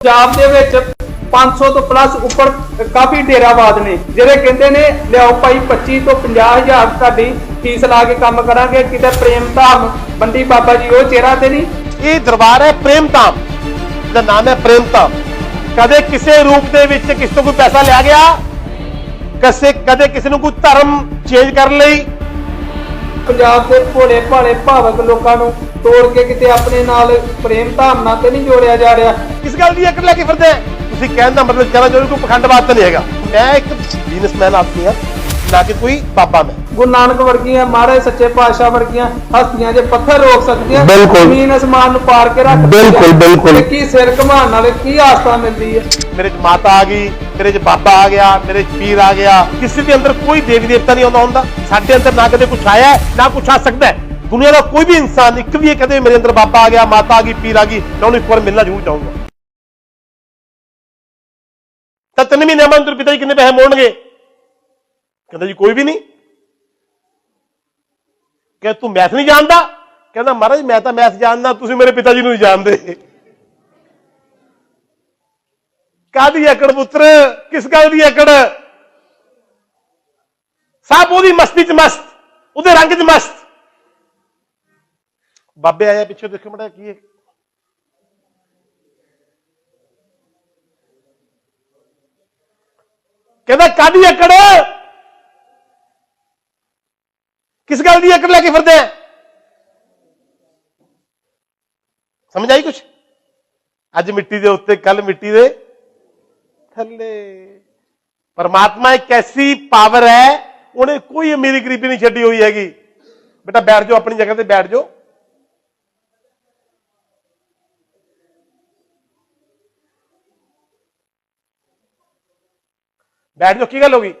ਪੰਜਾਬ ਦੇ ਵਿੱਚ 500 ਤੋਂ ਪਲੱਸ ਉੱਪਰ ਕਾਫੀ ਡੇਰਾਵਾਦ ਨੇ। ਜਿਹੜੇ ਕਹਿੰਦੇ ਨੇ ਲਿਆਓ ਭਾਈ 25 ਤੋਂ 50000 ਤੁਹਾਡੀ ਫੀਸ ਲਾ ਕੇ ਕੰਮ ਕਰਾਂਗੇ ਕਿਤੇ ਪ੍ਰੇਮ ਧਾਮ ਬੰਡੀ ਬਾਬਾ ਜੀ ਉਹ ਚਿਹਰਾ ਤੇ ਨਹੀਂ। ਇਹ ਦਰਬਾਰ ਹੈ ਪ੍ਰੇਮ ਧਾਮ। ਦਾ ਨਾਮ ਹੈ ਪ੍ਰੇਮ ਧਾਮ। ਕਦੇ ਕਿਸੇ ਰੂਪ ਦੇ ਵਿੱਚ ਕਿਸੇ ਤੋਂ ਕੋਈ ਪੈਸਾ ਲਿਆ ਗਿਆ? ਕਦੇ ਕਦੇ ਕਿਸੇ ਨੂੰ ਕੋਈ ਧਰਮ ਚੇਂਜ ਕਰਨ ਲਈ? ਪੰਜਾਬ ਦੇ ਭੋਲੇ ਭਾਲੇ ਭਾਵਕ ਲੋਕਾਂ ਨੂੰ ਤੋੜ ਕੇ ਕਿਤੇ ਆਪਣੇ ਨਾਲ ਪ੍ਰੇਮ ਨਾਲ ਤੇ ਨਹੀਂ ਜੋੜਿਆ ਜਾ ਰਿਹਾ ਕਿਸ ਗੱਲ ਦੀ ਅਕਲ ਲੈ ਕੇ ਫਿਰਦੇ? ਤੁਸੀਂ ਕਹਿਣ ਦਾ ਮਤਲਬ ਕਹਿਣਾ ਚਾਹੁੰਦੇ ਕੋਈ ਪਖੰਡਵਾਦ ਤਾਂ ਨਹੀਂ ਹੈਗਾ ਮੈਂ ਇੱਕ ਬਿਜ਼ਨਸਮੈਨ ਆਦਮੀ ਹਾਂ ਨਾ ਕਿ ਕੋਈ ਬਾਬਾ ਮੈਂ ਗੁਰੂ ਨਾਨਕ ਵਰਗੀਆਂ ਮਹਾਰਾਜ ਸੱਚੇ ਪਾਤਸ਼ਾਹ ਵਰਗੀਆਂ ਹਸਤੀਆਂ ਜੇ ਪੱਥਰ ਰੋਕ ਸਕਦੀਆਂ ਬਿਲਕੁਲ। ਜ਼ਮੀਨ ਅਸਮਾਨ ਨੂੰ ਪਾਰ ਕੇ ਰੱਖ ਬਿਲਕੁਲ। ਬਿਲਕੁਲ। ਤੇ ਕੀ ਸਿਰ ਘਮਾਉਣ ਨਾਲ ਕੀ ਆਸਤਾ ਮਿਲਦੀ ਹੈ ਮੇਰੇ ਚ ਮਾਤਾ ਆ ਗਈ ਮੇਰੇ ਚ ਬਾਬਾ ਆ ਗਿਆ ਮੇਰੇ ਚ ਪੀਰ ਆ ਗਿਆ ਕਿਸੇ ਦੇ ਅੰਦਰ ਕੋਈ ਦੇਵੀ ਦੇਵਤਾ ਨਹੀਂ ਆਉਂਦਾ ਹੁੰਦਾ ਸਾਡੇ ਅੰਦਰ ਨਾ ਕਦੇ ਕੁਝ ਆਇਆ ਨਾ ਕੁਝ ਆ ਸਕਦਾ ਹੈ। ਦੁਨੀਆ ਦਾ ਕੋਈ ਵੀ ਇਨਸਾਨ ਇੱਕ ਵੀ ਇਹ ਕਦੇ ਮੇਰੇ ਅੰਦਰ ਬਾਬਾ ਆ ਗਿਆ, ਮਾਤਾ ਆ ਗਈ, ਪੀਰ ਆ ਗਈ, ਮੈਂ ਉਹਨੂੰ ਇੱਕ ਵਾਰ ਮਿਲਣਾ ਜ਼ਰੂਰ ਚਾਹੂੰਗਾ। ਤਾਂ ਤਿੰਨ ਮਹੀਨੇ ਬਾਅਦ ਅੰਦਰ ਪਿਤਾ ਜੀ ਕਿੰਨੇ ਪੈਸੇ ਮੋੜਨਗੇ? ਕਹਿੰਦਾ ਜੀ, ਕੋਈ ਵੀ ਨਹੀਂ। ਕਿ ਤੂੰ ਮੈਥ ਨਹੀਂ ਜਾਣਦਾ? ਕਹਿੰਦਾ, ਮਹਾਰਾਜ, ਮੈਂ ਤਾਂ ਮੈਥ ਜਾਣਦਾ, ਤੁਸੀਂ ਮੇਰੇ ਪਿਤਾ ਜੀ ਨੂੰ ਨਹੀਂ ਜਾਣਦੇ। ਕਾਦੀ ਅਕੜ ਪੁੱਤਰ? ਕਿਸ ਗੱਲ ਦੀ ਅਕੜ ਸਭ ਉਹਦੀ ਮਸਤੀ ਚ ਮਸਤ, ਉਹਦੇ ਰੰਗ ਚ ਮਸਤ। ਬਾਬੇ ਆਇਆ ਪਿੱਛੇ ਦੇਖੋ ਮੜਾ ਕੀ ਹੈ। ਕਹਿੰਦਾ ਕਾਦੀ ਅਕੜ? ਕਿਸ ਗੱਲ ਦੀ ਅਕੜ ਲੈ ਕੇ ਫਿਰਦੇ ਆ? ਸਮਝ ਆਈ ਕੁਛ? ਅੱਜ ਮਿੱਟੀ ਦੇ ਉੱਤੇ ਕੱਲ ਮਿੱਟੀ ਦੇ ਥੱਲੇ। ਪਰਮਾਤਮਾ ਇੱਕ ਐਸੀ ਪਾਵਰ ਹੈ, ਉਹਨੇ ਕੋਈ ਅਮੀਰੀ ਗਰੀਬੀ ਨਹੀਂ ਛੱਡੀ ਹੋਈ ਹੈਗੀ। ਬੇਟਾ, ਬੈਠ ਜਾਓ, ਆਪਣੀ ਜਗ੍ਹਾ ਤੇ ਬੈਠ ਜਾਓ। ਬੈਠ ਜਾਓ ਕੀ ਗੱਲ ਹੋ ਗਈ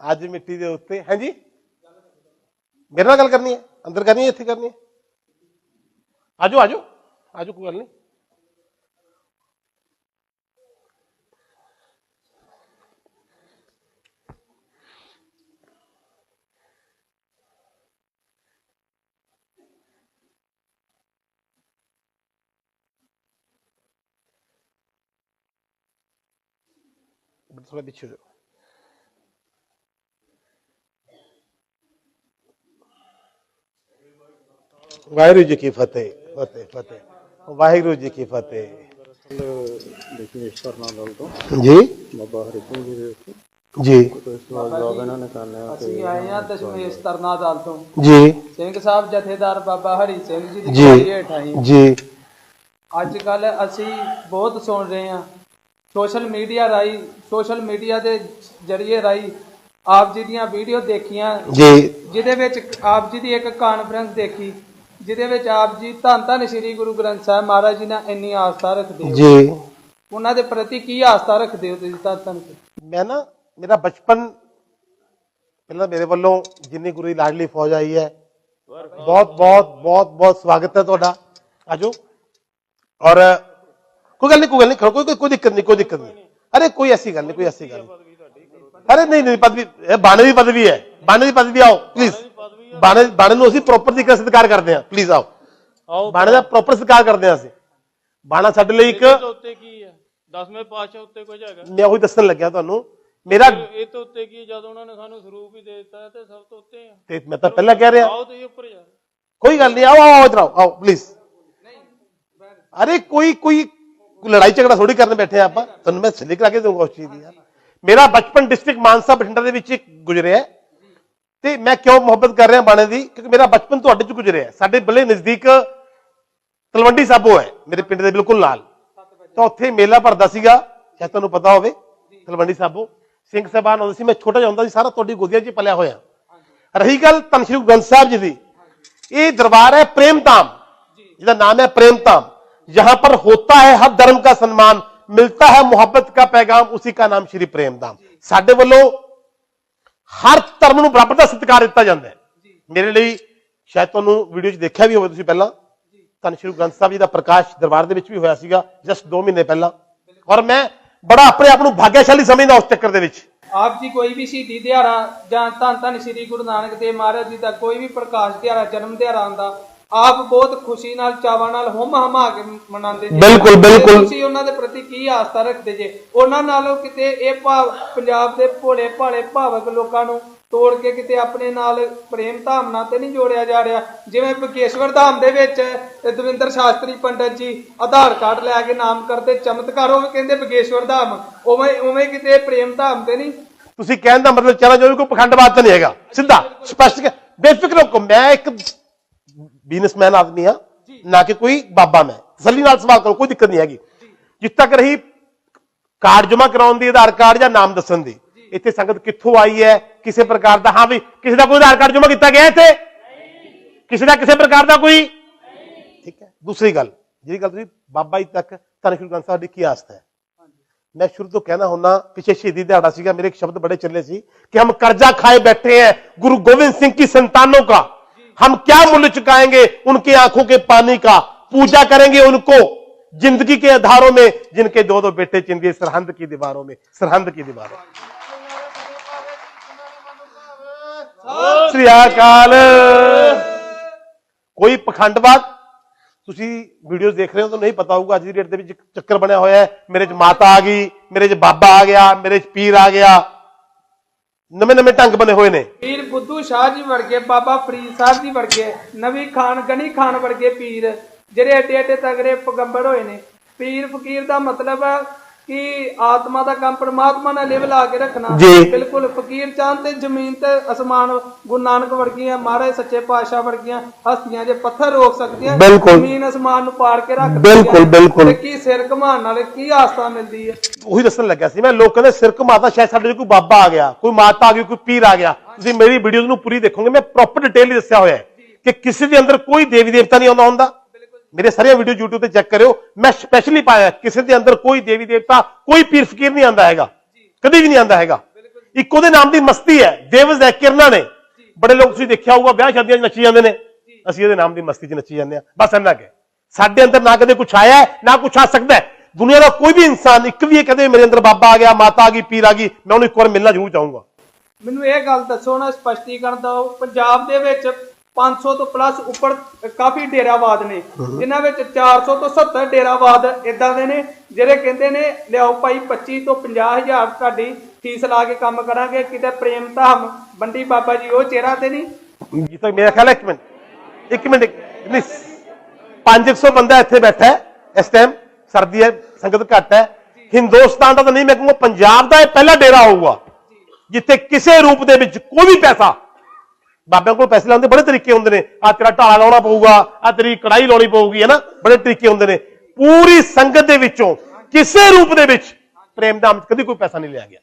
ਅੱਜ ਮਿੱਟੀ ਦੇ ਉੱਤੇ ਹਾਂਜੀ ਮੇਰੇ ਨਾਲ ਗੱਲ ਕਰਨੀ ਹੈ ਅੰਦਰ ਕਰਨੀ ਹੈ ਇੱਥੇ ਕਰਨੀ ਹੈ ਆਜੋ ਆਜੋ ਆਜੋ ਕੋਈ ਗੱਲ ਨਹੀਂ ਥੋੜਾ ਪਿੱਛੇ ਹੋ ਜਾਓ ਵਾਹਿਗੁਰੂ ਜੀ ਕੀ ਫਤਿਹ ਫਤਿਹ ਫਤਿਹ। ਵਾਹਿਗੁਰੂ ਜੀ ਕੀ ਫਤਿਹ। ਦਸ਼ਮੇਸ਼ਵਰ ਨਾਲ ਤੋਂ। ਜੀ? ਬਾਬਾ ਹਰੀ ਸਿੰਘ ਜੀ ਦੇ ਉੱਤੇ। ਜੀ। ਕੋਈ ਸਵਾਲ ਜਵਾਬ ਇਹਨਾਂ ਨੇ ਕਰਨੇ ਆ ਅਸੀਂ ਆਏ ਹਾਂ ਦਸ਼ਮੇਸ਼ ਤਰਨਾ ਦਲ ਤੋਂ। ਜੀ। ਸਿੰਘ ਸਾਹਿਬ ਜਥੇਦਾਰ ਬਾਬਾ ਹਰੀ ਸਿੰਘ ਜੀ ਦੀ ਜੀ। ਜੀ। ਅੱਜ ਕੱਲ ਅਸੀਂ ਬਹੁਤ ਸੁਣ ਰਹੇ ਹਾਂ ਸੋਸ਼ਲ ਮੀਡੀਆ ਰਾਹੀਂ ਸੋਸ਼ਲ ਮੀਡੀਆ ਦੇ ਜਰੀਏ ਰਾਹੀਂ ਆਪ ਜੀ ਦੀਆਂ ਵੀਡੀਓ ਦੇਖੀਆਂ। ਜੀ। ਜਿਹਦੇ ਵਿੱਚ ਆਪ ਜੀ ਦੀ ਇੱਕ ਕਾਨਫਰੰਸ ਦੇਖੀ ਜਿਹਦੇ ਵਿੱਚ ਆਪ ਜੀ ਧੰਨ ਧੰਨ ਸ੍ਰੀ ਗੁਰੂ ਗ੍ਰੰਥ ਸਾਹਿਬ ਮਹਾਰਾਜ ਜੀ ਨਾਲ ਇੰਨੀ ਆਸਥਾ ਰੱਖਦੇ ਹੋ। ਜੀ। ਉਹਨਾਂ ਦੇ ਪ੍ਰਤੀ ਕੀ ਆਸਥਾ ਰੱਖਦੇ ਹੋ ਤੁਸੀਂ ਧੰਨ ਧੰਨ? ਮੈਂ ਨਾ ਮੇਰਾ ਬਚਪਨ ਪਹਿਲਾਂ ਮੇਰੇ ਵੱਲੋਂ ਜਿੰਨੀ ਗੁਰੂ ਦੀ ਲਾਡਲੀ ਫੌਜ ਆਈ ਹੈ ਬਹੁਤ ਬਹੁਤ ਬਹੁਤ ਬਹੁਤ ਸਵਾਗਤ ਹੈ ਤੁਹਾਡਾ। ਆਜੋ ਔਰ ਕੋਈ ਗੱਲ ਨਹੀਂ ਕੋਈ ਗੱਲ ਨਹੀਂ ਕੋਈ ਕੋਈ ਕੋਈ ਦਿੱਕਤ ਨਹੀਂ ਕੋਈ ਦਿੱਕਤ ਨਹੀਂ ਅਰੇ ਕੋਈ ਐਸੀ ਗੱਲ ਨਹੀਂ ਕੋਈ ਐਸੀ ਗੱਲ ਨਹੀਂ ਅਰੇ ਨਹੀਂ ਨਹੀਂ ਪਦਵੀ ਇਹ ਬਾਣੇ ਦੀ ਪਦਵੀ ਹੈ ਬਾਣੇ ਦੀ ਪਦਵੀ ਆਓ ਪਲੀਜ਼ ਬਾਣੇ ਬਾਣੇ ਨੂੰ ਅਸੀਂ ਪ੍ਰੋਪਰ ਤਰੀਕੇ ਨਾਲ ਸਤਿਕਾਰ ਕਰਦੇ ਹਾਂ ਪਲੀਜ਼ ਆਓ ਆਓ ਬਾਣੇ ਦਾ ਪ੍ਰੋਪਰ ਸਤਿਕਾਰ ਕਰਦੇ ਹਾਂ ਅਸੀਂ ਬਾਣਾ ਸਾਡੇ ਲਈ ਇੱਕ ਇਹ ਤੋਂ ਉੱਤੇ ਕੀ ਹੈ ਦਸਵੇਂ ਪਾਤਸ਼ਾਹ ਉੱਤੇ ਕੁਝ ਹੈਗਾ ਮੈਂ ਉਹੀ ਦੱਸਣ ਲੱਗਿਆ ਤੁਹਾਨੂੰ ਮੇਰਾ ਇਹ- ਇਹ ਤੋਂ ਉੱਤੇ ਕੀ ਹੈ? ਜਦ ਉਹਨਾਂ ਨੇ ਸਾਨੂੰ ਸਰੂਪ ਹੀ ਦੇ ਦਿੱਤਾ ਹੈ ਤੇ ਸਭ ਤੋਂ ਉੱਤੇ ਆ ਤੇ ਮੈਂ ਤਾਂ ਪਹਿਲਾਂ ਕਹਿ ਰਿਹਾ ਆਓ ਤੁਸੀਂ ਉੱਪਰ ਜਾ ਕੋਈ ਗੱਲ ਨਹੀਂ ਆਓ ਆਓ ਆਓ ਇੱਧਰ ਆਓ ਆਓ ਪਲੀਜ਼ ਅਰੇ ਕੋਈ ਕੋਈ ਕੋਈ ਲੜਾਈ ਝਗੜਾ ਥੋੜੀ ਕਰਨ ਬੈਠੇ ਆ ਆਪਾਂ। ਤੁਹਾਨੂੰ ਮੈਂ ਸਿੱਧੇ ਕਰਾ ਕੇ ਦਊਂਗਾ ਉਸ ਚੀਜ਼ ਦੀ ਮੇਰਾ ਬਚਪਨ ਡਿਸਟ੍ਰਿਕਟ ਮਾਨਸਾ ਬਠਿੰਡਾ ਦੇ ਵਿੱਚ ਗੁਜ਼ਰਿਆ ਤੇ ਮੈਂ ਕਿਉਂ ਮੁਹੱਬਤ ਕਰ ਰਿਹਾ ਬਾਣੇ ਦੀ? ਕਿਉਂਕਿ ਮੇਰਾ ਬਚਪਨ ਤੁਹਾਡੇ ਚ ਗੁਜ਼ਰਿਆ ਸਾਡੇ ਬਲੇ ਨਜ਼ਦੀਕ ਤਲਵੰਡੀ ਸਾਬੋ ਹੈ। ਮੇਰੇ ਪਿੰਡ ਦੇ ਬਿਲਕੁਲ ਨਾਲ। ਤਾਂ ਉੱਥੇ ਮੇਲਾ ਭਰਦਾ ਸੀਗਾ। ਜੇ ਤੁਹਾਨੂੰ ਪਤਾ ਹੋਵੇ, ਤਲਵੰਡੀ ਸਾਬੋ। ਸਿੰਘ ਸਾਹਿਬਾਨ ਹੁੰਦੇ ਸੀ। ਮੈਂ ਛੋਟਾ ਜਿਹਾ ਹੁੰਦਾ ਸੀ। ਸਾਰਾ ਤੁਹਾਡੀ ਗੋਦੀਆਂ 'ਚ ਪਲਿਆ ਹੋਇਆ। ਰਹੀ ਗੱਲ ਤਨ ਸ਼੍ਰੀ ਗ੍ਰੰਥ ਸਾਹਿਬ ਜੀ ਦੀ। ਇਹ ਦਰਬਾਰ ਹੈ ਪ੍ਰੇਮ ਧਾਮ। ਜਿਹਦਾ ਨਾਮ ਹੈ ਪ੍ਰੇਮ ਧਾਮ। जहां पर होता है हर धर्म का सम्मान मिलता है मोहब्बत का पैगाम उसी का नाम श्री प्रेम धाम ਸਾਡੇ ਵੱਲੋਂ ਹਰ ਧਰਮ ਨੂੰ ਬਰਾਬਰ ਦਾ ਸਤਿਕਾਰ ਦਿੱਤਾ ਜਾਂਦਾ ਹੈ ਮੇਰੇ ਲਈ ਸ਼ਾਇਦ ਤੁਹਾਨੂੰ ਵੀਡੀਓ 'ਚ ਦੇਖਿਆ ਵੀ ਹੋਵੇ ਤੁਸੀਂ ਪਹਿਲਾਂ ਧੰਨ ਸ਼੍ਰੀ ਗੁਰੂ ਗ੍ਰੰਥ ਸਾਹਿਬ ਜੀ ਦਾ ਪ੍ਰਕਾਸ਼ ਦਰਬਾਰ ਦੇ ਵਿੱਚ ਵੀ ਹੋਇਆ ਸੀਗਾ ਜਸਟ 2 ਮਹੀਨੇ ਪਹਿਲਾਂ ਔਰ ਮੈਂ ਬੜਾ ਆਪਣੇ ਆਪ ਨੂੰ ਭਾਗਿਆਸ਼ਾਲੀ ਸਮਝਦਾ ਉਸ ਚੱਕਰ ਦੇ ਵਿੱਚ ਆਪ ਜੀ ਕੋਈ ਵੀ ਸ਼ਹੀਦੀ ਦਿਹਾੜਾ ਜਾਂ ਧੰਨ ਧੰਨ ਸ੍ਰੀ ਗੁਰੂ ਨਾਨਕ ਦੇਵ ਮਹਾਰਾਜ ਜੀ ਦਾ ਕੋਈ ਵੀ ਪ੍ਰਕਾਸ਼ ਦਿਹਾੜਾ ਜਨਮ ਦਿਹਾੜਾ ਆਉਂਦਾ ਆਪ ਬਹੁਤ ਖੁਸ਼ੀ ਨਾਲ ਚਾਵਾਂ ਨਾਲ ਹੁਮ ਹਮਾ ਕੇ ਮਨਾਉਂਦੇ ਜੀ ਬਿਲਕੁਲ, ਬਿਲਕੁਲ। ਤੁਸੀਂ ਉਹਨਾਂ ਦੇ ਪ੍ਰਤੀ ਕੀ ਆਸਥਾ ਰੱਖਦੇ ਜੇ? ਉਹਨਾਂ ਨਾਲੋਂ ਕਿਤੇ ਇਹ ਭਾਵ ਪੰਜਾਬ ਦੇ ਭੋਲੇ ਭਾਲੇ ਭਾਵਕ ਲੋਕਾਂ ਨੂੰ ਤੋੜ ਕੇ ਕਿਤੇ ਆਪਣੇ ਨਾਲ ਪ੍ਰੇਮ ਧਾਮਨਾ ਤੇ ਨਹੀਂ ਜੋੜਿਆ ਜਾ ਰਿਹਾ? ਜਿਵੇਂ ਬਕੇਸ਼ਵਰ ਧਾਮ ਦੇ ਵਿੱਚ ਦਵਿੰਦਰ ਸ਼ਾਸਤਰੀ ਪੰਡਤ ਜੀ ਆਧਾਰ ਕਾਰਡ ਲੈ ਕੇ ਨਾਮ ਕਰਦੇ ਚਮਤਕਾਰ ਉਹ ਕਹਿੰਦੇ ਬਕੇਸ਼ਵਰ ਧਾਮ। ਉਵੇਂ ਉਵੇਂ ਕਿਤੇ ਪ੍ਰੇਮ ਧਾਮ ਤੇ ਨਹੀਂ? ਤੁਸੀਂ ਕਹਿਣ ਦਾ ਮਤਲਬ ਚਾਹਣਾ ਜੋ ਕੋਈ ਪਖੰਡਵਾਦ ਤਾਂ ਨਹੀਂ ਹੈਗਾ। ਸਿੱਧਾ ਸਪਸ਼ਟ ਬੇਫਿਕਰ ਹੋ ਮੈਂ ਇੱਕ ਬਿਜ਼ਨਸਮੈਨ ਆਦਮੀ ਆ ਨਾ ਕਿ ਕੋਈ ਬਾਬਾ ਮੈਂ। ਸੱਲੀ ਨਾਲ ਸਵਾਲ ਕਰੋ ਕੋਈ ਦਿੱਕਤ ਨਹੀਂ ਹੈਗੀ। ਜਿੱਥੇ ਤੱਕ ਰਹੀ ਕਾਰਡ ਜਮਾ ਕਰਾਉਣ ਦੀ ਆਧਾਰ ਕਾਰਡ ਜਾਂ ਨਾਮ ਦੱਸਣ ਦੀ। ਇੱਥੇ ਸੰਗਤ ਕਿੱਥੋਂ ਆਈ ਹੈ ਕਿਸੇ ਪ੍ਰਕਾਰ ਦਾ ਹਾਂ ਵੀ ਕਿਸੇ ਦਾ ਕੋਈ ਆਧਾਰ ਕਾਰਡ ਜਮ੍ਹਾਂ ਕੀਤਾ ਗਿਆ ਇੱਥੇ? ਕਿਸੇ ਦਾ ਕਿਸੇ ਪ੍ਰਕਾਰ ਦਾ ਕੋਈ? ਠੀਕ ਹੈ। ਦੂਸਰੀ ਗੱਲ ਜਿਹੜੀ ਗੱਲ ਤੁਸੀਂ ਬਾਬਾ ਜੀ ਤੱਕ ਧੰਨ ਸ਼੍ਰੀ ਗ੍ਰੰਥ ਸਾਹਿਬ ਦੀ ਕੀ ਆਸਤਾ ਹੈ? ਮੈਂ ਸ਼ੁਰੂ ਤੋਂ ਕਹਿਣਾ ਹੁੰਦਾ ਪਿਛੇ ਸ਼ਹੀਦੀ ਦਿਹਾੜਾ ਸੀਗਾ ਮੇਰੇ ਇੱਕ ਸ਼ਬਦ ਬੜੇ ਚੱਲੇ ਸੀ ਕਿ ਹਮ ਕਰਜ਼ਾ ਖਾਏ ਬੈਠੇ ਹੈ ਗੁਰੂ ਗੋਬਿੰਦ ਸਿੰਘ ਕੀ ਸੰਤਾਨੋਂ ਕਾ। हम क्या मूल्य चुकाएंगे उनकी आंखों के पानी का पूजा करेंगे उनको जिंदगी के आधारों में जिनके दो दो बेटे चिंदिए सरहंद की दीवारों में सरहंद की दीवारों में श्री अकाल ਕੋਈ ਪਖੰਡਵਾਦ ਤੁਸੀਂ ਵੀਡੀਓਜ਼ ਦੇਖ ਰਹੇ ਹੋ ਤਾਂ ਨਹੀਂ ਪਤਾ ਹੋਊਗਾ ਅੱਜ ਦੀ ਡੇਟ ਦੇ ਵਿੱਚ ਇੱਕ ਚੱਕਰ ਬਣਿਆ ਹੋਇਆ ਹੈ ਮੇਰੇ 'ਚ ਮਾਤਾ ਆ ਗਈ ਮੇਰੇ 'ਚ ਬਾਬਾ ਆ ਗਿਆ ਮੇਰੇ 'ਚ ਪੀਰ ਆ ਗਿਆ ਨਵੇਂ ਨਵੇਂ ਢੰਗ ਬਣੇ ਹੋਏ ਨੇ। ਪੀਰ ਬੁੱਧੂ ਸ਼ਾਹ ਜੀ ਵਰਗੇ, ਬਾਬਾ ਫਰੀਦ ਸਾਹਿਬ ਜੀ ਵਰਗੇ, ਨਵੀ ਖਾਨ, ਗਨੀ ਖਾਨ ਵਰਗੇ ਪੀਰ ਜਿਹੜੇ ਏਡੇ ਏਡੇ ਤਗੜੇ ਪਗੰਬਰ ਹੋਏ ਨੇ। ਪੀਰ ਫਕੀਰ ਦਾ ਮਤਲਬ ਕਿ ਆਤਮਾ ਦਾ ਕੰਮ ਪਰਮਾਤਮਾ ਨਾਲ ਲਿਵ ਲਾ ਕੇ ਰੱਖਣਾ। ਬਿਲਕੁਲ ਫਕੀਰ ਚਾਂਦ ਤੇ ਜ਼ਮੀਨ ਤੇ ਅਸਮਾਨ ਗੁਰੂ ਨਾਨਕ ਵਰਗੀਆਂ ਮਹਾਰਾਜ ਸੱਚੇ ਪਾਤਸ਼ਾਹ ਵਰਗੀਆਂ ਹਸਤੀਆਂ ਜੇ ਪੱਥਰ ਰੋਕ ਸਕਦੀਆਂ। ਜ਼ਮੀਨ ਅਸਮਾਨ ਨੂੰ ਪਾੜ ਕੇ ਰੱਖ ਬਿਲਕੁਲ, ਬਿਲਕੁਲ। ਤੇ ਕੀ ਸਿਰ ਘਮਾਣ ਨਾਲ ਕੀ ਆਸਤਾ ਮਿਲਦੀ ਹੈ ਉਹੀ ਦੱਸਣ ਲੱਗਿਆ ਸੀ ਮੈਂ ਲੋਕਾਂ ਦੇ ਸਿਰ ਘੁਮਾਤਾ ਸ਼ਾਇਦ ਸਾਡੇ ਕੋਈ ਬਾਬਾ ਆ ਗਿਆ ਕੋਈ ਮਾਤਾ ਆ ਗਈ ਕੋਈ ਪੀਰ ਆ ਗਿਆ ਤੁਸੀਂ ਮੇਰੀ ਵੀਡੀਓਜ਼ ਨੂੰ ਪੂਰੀ ਦੇਖੋਗੇ ਮੈਂ ਪ੍ਰੋਪਰ ਡਿਟੇਲ ਹੀ ਦੱਸਿਆ ਹੋਇਆ ਹੈ ਕਿ ਕਿਸੇ ਦੇ ਅੰਦਰ ਕੋਈ ਦੇਵੀ ਦੇਵਤਾ ਨਹੀਂ ਆਉਂਦਾ ਹੁੰਦਾ ਮੇਰੇ ਸਾਰੇ ਵੀਡੀਓ YouTube ਤੇ ਚੈੱਕ ਕਰਿਓ। ਮੈਂ ਸਪੈਸ਼ਲੀ ਪਾਇਆ। ਕਿਸੇ ਦੇ ਅੰਦਰ ਕੋਈ ਦੇਵੀ ਦੇਵਤਾ, ਕੋਈ ਪੀਰ ਫਕੀਰ ਨਹੀਂ ਆਉਂਦਾ ਹੈਗਾ। ਕਦੇ ਵੀ ਨਹੀਂ ਆਉਂਦਾ ਹੈਗਾ। ਇੱਕ ਉਹਦੇ ਨਾਮ ਦੀ ਮਸਤੀ ਹੈ। ਦੇਵਜ਼ ਹੈ, ਕਿਰਨਾਂ ਨੇ। ਬੜੇ ਲੋਕ ਤੁਸੀਂ ਦੇਖਿਆ ਹੋਊਗਾ, ਵਿਆਹ ਸ਼ਾਦੀਆਂ 'ਚ ਨੱਚੀ ਜਾਂਦੇ ਨੇ। ਅਸੀਂ ਉਹਦੇ ਨਾਮ ਦੀ ਮਸਤੀ 'ਚ ਨੱਚੀ ਜਾਂਦੇ ਆ ਬਸ ਇੰਨਾ ਕਿ ਸਾਡੇ ਅੰਦਰ ਨਾ ਕਦੇ ਕੁਝ ਆਇਆ ਨਾ ਕੁਝ ਆ ਸਕਦਾ ਹੈ। ਦੁਨੀਆ ਦਾ ਕੋਈ ਵੀ ਇਨਸਾਨ, ਇੱਕ ਵੀ ਇਹ ਕਦੇ ਮੇਰੇ ਅੰਦਰ ਬਾਬਾ ਆ ਗਿਆ, ਮਾਤਾ ਆ ਗਈ, ਪੀਰ ਆ ਗਈ, ਮੈਂ ਉਹਨੂੰ ਇੱਕ ਵਾਰ ਮਿਲਣਾ ਜ਼ਰੂਰ ਚਾਹੂੰਗਾ। ਮੈਨੂੰ ਇਹ ਗੱਲ ਦੱਸੋ ਨਾ ਸਪਸ਼ਟੀਕਰਨ ਦਿਓ। ਪੰਜਾਬ ਦੇ ਵਿੱਚ 500 ਤੋਂ ਪਲੱਸ ਉੱਪਰ ਕਾਫੀ ਡੇਰਾਵਾਦ ਨੇ। ਜਿਨ੍ਹਾਂ ਵਿੱਚ 400 ਤੋਂ 70 ਡੇਰਾਵਾਦ ਇਦਾਂ ਦੇ ਨੇ ਜਿਹੜੇ ਕਹਿੰਦੇ ਨੇ ਲਿਆਓ ਭਾਈ 25 ਤੋਂ 50 ਹਜ਼ਾਰ ਤੁਹਾਡੀ ਫੀਸ ਲਾ ਕੇ ਕੰਮ ਕਰਾਂਗੇ ਕਿਤੇ ਪ੍ਰੇਮ ਧਾਮ ਬੰਡੀ ਬਾਬਾ ਜੀ ਉਹ ਚਿਹਰਾ ਤੇ ਨਹੀਂ? ਜਿੱਥੇ ਮੇਰਾ ਖਿਆਲ ਹੈ ਇੱਕ ਮਿੰਟ ਇੱਕ ਮਿੰਟ ਨਹੀਂ 500 ਬੰਦਾ ਇੱਥੇ ਬੈਠਾ ਹੈ ਇਸ ਟਾਈਮ ਸਰਦੀ ਹੈ ਸੰਗਤ ਘੱਟ ਹੈ। ਹਿੰਦੁਸਤਾਨ ਦਾ ਤਾਂ ਨਹੀਂ ਮੈਂ ਕਹੂੰਗਾ ਪੰਜਾਬ ਦਾ ਇਹ ਪਹਿਲਾ ਡੇਰਾ ਹੋਊਗਾ ਜਿੱਥੇ ਕਿਸੇ ਰੂਪ ਦੇ ਵਿੱਚ ਕੋਈ ਵੀ ਪੈਸਾ ਬਾਬਿਆਂ ਕੋਲ ਪੈਸੇ ਲਾਉਂਦੇ ਬੜੇ ਤਰੀਕੇ ਹੁੰਦੇ ਨੇ। ਆ ਤੇਰਾ ਢਾਲਾ ਲਾਉਣਾ ਪਊਗਾ ਆ ਤੇਰੀ ਕੜਾਈ ਲਾਉਣੀ ਪਊਗੀ ਹੈ ਨਾ? ਬੜੇ ਤਰੀਕੇ ਹੁੰਦੇ ਨੇ। ਪੂਰੀ ਸੰਗਤ ਦੇ ਵਿੱਚੋਂ ਕਿਸੇ ਰੂਪ ਦੇ ਵਿੱਚ ਪ੍ਰੇਮ ਦਾਮ 'ਚ ਕਦੀ ਕੋਈ ਪੈਸਾ ਨਹੀਂ ਲਿਆ ਗਿਆ।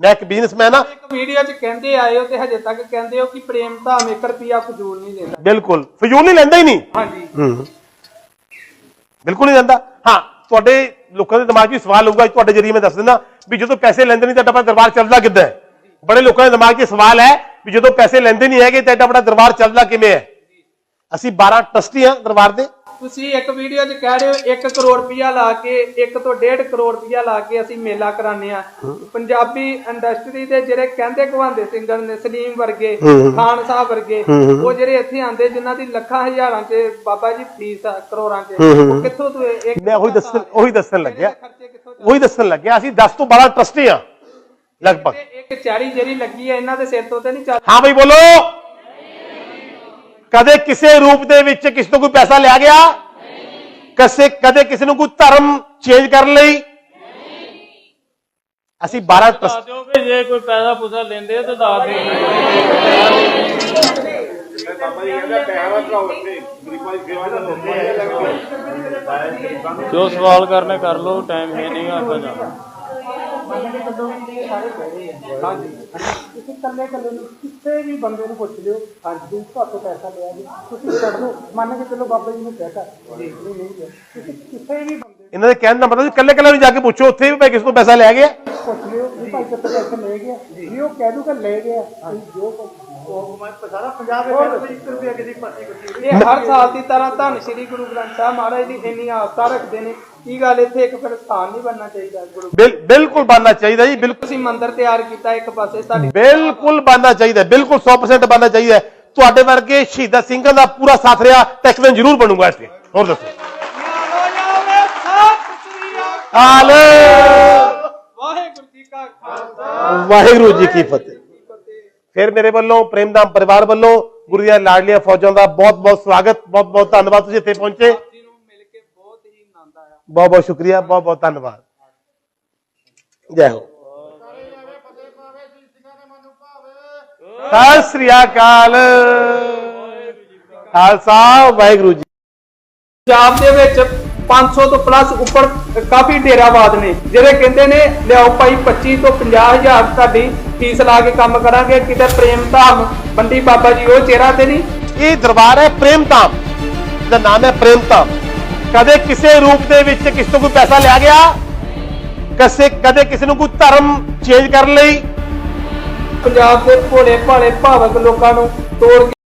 ਮੈਂ ਇੱਕ ਬਿਜ਼ਨਸਮੈਨ ਆ ਇੱਕ ਵੀਡੀਓ 'ਚ ਕਹਿੰਦੇ ਆਏ ਹੋ ਤੇ ਹਜੇ ਤੱਕ ਕਹਿੰਦੇ ਹੋ ਕਿ ਪ੍ਰੇਮ ਧਾਮ 1 ਰੁਪਿਆ ਫਜ਼ੂਲ ਨਹੀਂ ਦਿੰਦਾ। ਬਿਲਕੁਲ। ਫਜ਼ੂਲ ਨਹੀਂ ਲੈਂਦਾ ਹੀ ਨਹੀਂ। ਹਾਂਜੀ। ਹੂੰ। ਬਿਲਕੁਲ ਨਹੀਂ ਜਾਂਦਾ ਹਾਂ ਤੁਹਾਡੇ ਲੋਕਾਂ ਦੇ ਦਿਮਾਗ 'ਚ ਸਵਾਲ ਹੋਊਗਾ ਤੁਹਾਡੇ ਜਰੀਏ ਮੈਂ ਦੱਸ ਦਿੰਦਾ ਵੀ ਜਦੋਂ ਪੈਸੇ ਲੈਂਦੇ ਨਹੀਂ ਤਾਂ ਤੁਹਾਡਾ ਦਰਬਾਰ ਚੱਲਦਾ ਕਿੱਦਾਂ ਹੈ? ਬੜੇ ਲੋਕਾਂ ਦੇ ਦਿਮਾਗ 'ਚ ਸਵਾਲ ਹੈ ਵੀ ਜਦੋਂ ਪੈਸੇ ਲੈਂਦੇ ਨਹੀਂ ਹੈਗੇ ਤਾਂ ਐਡਾ ਬੜਾ ਦਰਬਾਰ ਚੱਲਦਾ ਕਿਵੇਂ ਹੈ? ਅਸੀਂ 12 ਟਰਸਟੀ ਹਾਂ ਦਰਬਾਰ ਦੇ। ਤੁਸੀਂ ਇੱਕ ਵੀਡੀਓ 'ਚ ਕਹਿ ਰਹੇ ਹੋ 1 ਕਰੋੜ ਰੁਪਇਆ ਲਾ ਕੇ 1 ਤੋਂ 1.5 ਕਰੋੜ ਰੁਪਇਆ ਲਾ ਕੇ ਅਸੀਂ ਮੇਲਾ ਕਰਾਉਂਦੇ ਆ ਪੰਜਾਬੀ ਇੰਡਸਟਰੀ ਦੇ ਜਿਹੜੇ ਕਹਿੰਦੇ ਕਵਾਂਦੇ ਸਿੰਗਰ ਨੇ ਸਲੀਮ ਵਰਗੇ ਖਾਨ ਸਾਹਿਬ ਵਰਗੇ ਉਹ ਜਿਹੜੇ ਇੱਥੇ ਆਂਦੇ ਜਿਨ੍ਹਾਂ ਦੀ ਲੱਖਾਂ ਹਜ਼ਾਰਾਂ 'ਚ ਬਾਬਾ ਜੀ ਫੀਸ ਆ ਕਰੋੜਾਂ 'ਚ ਉਹ ਕਿੱਥੋਂ ਤੋਂ ਇਹ- ਇੱਕ ਮੈਂ ਉਹੀ ਦੱਸਣ ਉਹੀ ਦੱਸਣ ਲੱਗਿਆ। ਉਹੀ ਦੱਸਣ ਲੱਗਿਆ ਅਸੀਂ 10 ਤੋਂ 12 ਟਰਸਟੀ ਹਾਂ ਲਗਭਗ। ਇੱਕ ਚਾਰੀ ਜਿਹੜੀ ਲੱਗੀ ਹੈ ਇਹਨਾਂ ਦੇ ਸਿਰ ਤੋਂ ਤੇ ਨਹੀਂ ਚੱਲ ਹਾਂ ਬਈ ਬੋਲੋ। ਕਦੇ ਕਿਸੇ ਰੂਪ ਦੇ ਵਿੱਚ ਕਿਸੇ ਤੋਂ ਕੋਈ ਪੈਸਾ ਲਿਆ ਗਿਆ? ਕਦੇ ਕਦੇ ਕਿਸੇ ਨੂੰ ਕੋਈ ਧਰਮ ਚੇਂਜ ਕਰਨ ਲਈ? ਅਸੀਂ 12 ਟਰਸਟ ਦੱਸ ਦਿਓ ਕਿ ਜੇ ਕੋਈ ਪੈਸਾ ਪੂਸਾ ਲੈਂਦੇ ਆ ਤਾਂ ਦੱਸ ਦਿਓ। ਜੋ ਸਵਾਲ ਕਰਨੇ ਕਰ ਲਓ ਟਾਈਮ ਹੈ ਨਹੀਂਗਾ ਆਪਾਂ ਜਾਣਾ ਹਾਂਜੀ। ਤੁਸੀਂ ਕੱਲੇ ਕੱਲੇ ਨੂੰ ਕਿਸੇ ਵੀ ਬੰਦੇ ਨੂੰ ਪੁੱਛ ਲਿਓ ਹਾਂਜੀ ਤੁਹਾਡੇ ਪੈਸਾ ਲਿਆ ਜੀ ਤੁਸੀਂ ਛੱਡ ਦਿਓ ਮੰਨ ਕੇ ਚਲੋ ਬਾਬਾ ਜੀ ਨੂੰ ਕਹਿਤਾ। ਜੀ ਨਹੀਂ ਨਹੀਂ ਗਿਆ। ਤੁਸੀਂ ਕਿਸੇ ਵੀ ਬੰਦੇ ਇਹਨਾਂ ਦੇ ਕਹਿਣ ਦਾ ਮਤਲਬ ਇਕੱਲੇ ਨੂੰ ਜਾ ਕੇ ਪੁੱਛੋ ਉੱਥੇ ਵੀ ਭਾਈ ਕਿਸ ਤੋਂ ਪੈਸਾ ਲਿਆ ਗਿਆ। ਪੁੱਛ ਲਿਓ ਵੀ ਭਾਈ ਕਿੱਥੇ ਇੱਥੇ ਲੈ ਗਿਆ। ਜੀ ਉਹ ਕਹਿ ਦੂਗਾ ਲੈ ਗਿਆ ਜੋ ਸਾਰਾ ਪੰਜਾਬ ਵਿੱਚ 1 ਰੁਪਿਆ ਕਿਸੇ ਪਾਸੇ ਕੁੱਤੀ ਇਹ ਹਰ ਸਾਲ ਦੀ ਤਰ੍ਹਾਂ ਧੰਨ ਸ਼੍ਰੀ ਗੁਰੂ ਗ੍ਰੰਥ ਸਾਹਿਬ ਮਹਾਰਾਜ ਦੀ ਇੰਨੀ ਆਸਥਾ ਰੱਖਦੇ ਨੇ ਕੀ ਗੱਲ ਇੱਥੇ ਇੱਕ ਫਿਰ ਸਥਾਨ ਨਹੀਂ ਬਣਨਾ ਚਾਹੀਦਾ ਗੁਰੂ ਬਿਲ- ਬਿਲਕੁਲ ਬਣਨਾ ਚਾਹੀਦਾ ਜੀ ਬਿਲਕੁਲ ਤੁਸੀਂ ਮੰਦਿਰ ਤਿਆਰ ਕੀਤਾ ਇੱਕ ਪਾਸੇ ਤੁਹਾਡੀ ਬਿਲਕੁਲ ਬਣਨਾ ਚਾਹੀਦਾ ਹੈ, ਬਿਲਕੁਲ 100% ਬਣਨਾ ਚਾਹੀਦਾ। ਹੈ। ਤੁਹਾਡੇ ਵਰਗੇ ਸ਼ਹੀਦਾਂ ਸਿੰਘਾਂ ਦਾ ਪੂਰਾ ਸਾਥ ਰਿਹਾ ਤਾਂ ਇੱਕ ਦਿਨ ਜ਼ਰੂਰ ਬਣੂਗਾ ਇਸ ਤੇ ਹੋਰ ਦੱਸੋ। ਹਾਲ ਵਾਹਿਗੁਰੂ ਜੀ ਕਾ ਖਾਲਸਾ। ਵਾਹਿਗੁਰੂ ਜੀ ਕੀ ਫਤਿਹ। ਫਿਰ ਮੇਰੇ ਵੱਲੋਂ ਪ੍ਰੇਮਦਾਮ ਪਰਿਵਾਰ ਵੱਲੋਂ ਗੁਰੂ ਦੀਆਂ ਲਾਡਲੀਆਂ ਫੌਜਾਂ ਦਾ ਬਹੁਤ ਬਹੁਤ ਸਵਾਗਤ ਬਹੁਤ ਬਹੁਤ ਧੰਨਵਾਦ ਤੁਸੀਂ ਇੱਥੇ ਪਹੁੰਚੇ ਜੀ ਨੂੰ ਮਿਲ ਕੇ ਬਹੁਤ ਹੀ ਆਨੰਦ ਆਇਆ ਬਹੁਤ ਬਹੁਤ ਸ਼ੁਕਰੀਆ ਬਹੁਤ ਬਹੁਤ ਧੰਨਵਾਦ। ਜੈ ਹੋ। ਸਤਿ ਸ੍ਰੀ ਅਕਾਲ। ਖਾਲਸਾ ਵਾਹਿਗੁਰੂ ਜੀ। ਪੰਜਾਬ ਦੇ ਵਿੱਚ 500 ਤੋਂ ਪਲੱਸ ਉੱਪਰ ਕਾਫੀ ਡੇਰਾਵਾਦ ਨੇ ਜਿਹੜੇ ਕਹਿੰਦੇ ਨੇ ਲਿਆਓ ਭਾਈ 25 ਤੋਂ 50000 ਤੁਹਾਡੀ ਫੀਸ ਲਾ ਕੇ ਕੰਮ ਕਰਾਂਗੇ ਕਿਤੇ ਪ੍ਰੇਮ ਧਾਮ ਬੰਡੀ ਬਾਬਾ ਜੀ ਉਹ ਚਿਹਰਾ ਤੇ ਨਹੀਂ? ਇਹ ਦਰਬਾਰ ਹੈ ਪ੍ਰੇਮਧਾਮ ਦਾ ਨਾਮ ਹੈ ਪ੍ਰੇਮਧਾਮ ਕਦੇ ਕਿਸੇ ਰੂਪ ਦੇ ਵਿੱਚ ਕਿਸੇ ਤੋਂ ਕੋਈ ਪੈਸਾ ਲਿਆ ਗਿਆ? ਕਦੇ ਕਦੇ ਕਿਸੇ ਨੂੰ ਕੋਈ ਧਰਮ ਚੇਂਜ ਕਰਨ ਲਈ? ਪੰਜਾਬ ਦੇ ਭੋਲੇ ਭਾਲੇ ਭਾਵਕ ਲੋਕਾਂ ਨੂੰ ਤੋੜ